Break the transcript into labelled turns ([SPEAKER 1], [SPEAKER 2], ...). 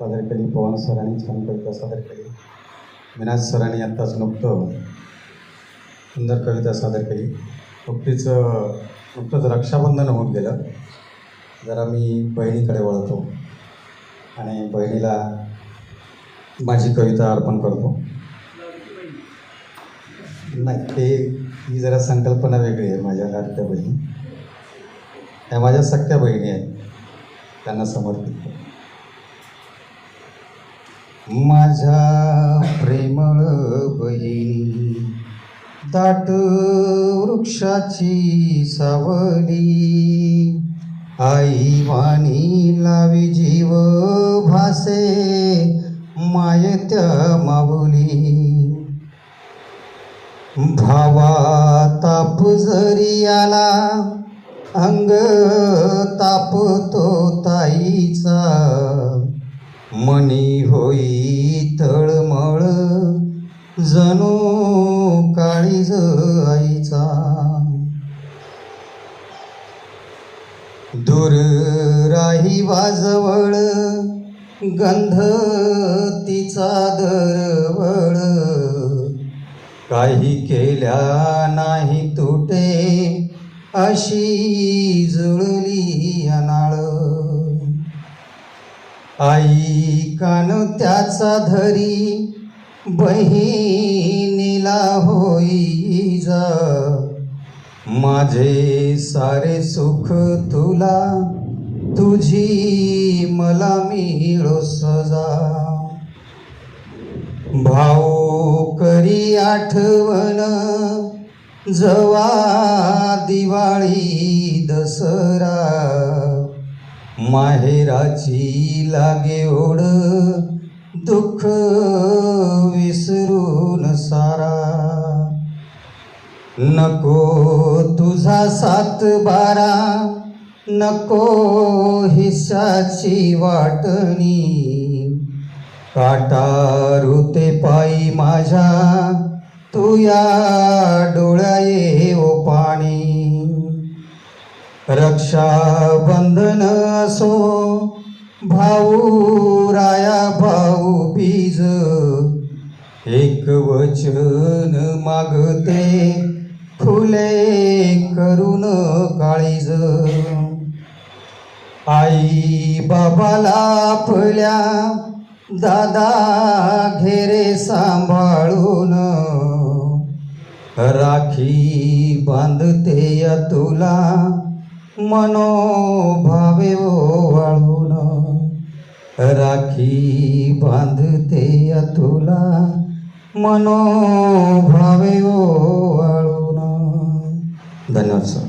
[SPEAKER 1] सादर केली पवन सरांनी छान कविता सादर केली? विनाश सरांनी आत्ताच नुकतं सुंदर कविता सादर केली. नुकतीच नुकतंच रक्षाबंधन होऊन गेलं. जरा मी बहिणीकडे वळतो आणि बहिणीला माझी कविता अर्पण करतो. नाही ते ही जरा संकल्पना वेगळी आहे माझ्या लाडक्या बहिणी. त्या माझ्या सख्या बहिणी आहेत. त्यांना समर्पित माझा माझ्या प्रेमळ बहिणी दाट वृक्षाची सावली आई वाणी लावी जीव भासे मायत्या माऊली. भावा ताप जरी आला अंग तापतो ताईचा. मनी होई तळमळ जणू काळीज आईचा. दूर राही वाजवळ गंध तिचा दरवळ. काही केल्या नाही तुटे अशी जुळली अनाळ. आई कान त्याचा धरी बहिणीला होई जा. माझे सारे सुख तुला तुझी मला मिळो सजा. भाऊ करी आठवण जवा दिवाळी दसरा. माहेराची लागे ओढ दुःख विसरून सारा. नको तुझा सात बारा नको हिस्साची वाटणी. काटा रुते पायी माझ्या तू या रक्षाबंधन असो भाऊ राया भाऊ बीज एक वचन मागते फुले करून काळीज. आई बाबाला आपल्या दादा घेरे सांभाळून. राखी बांधते या तुला मनोभावे वाळून राखी बांधते या तुला मनोभावे वाळून धन्यवाद सर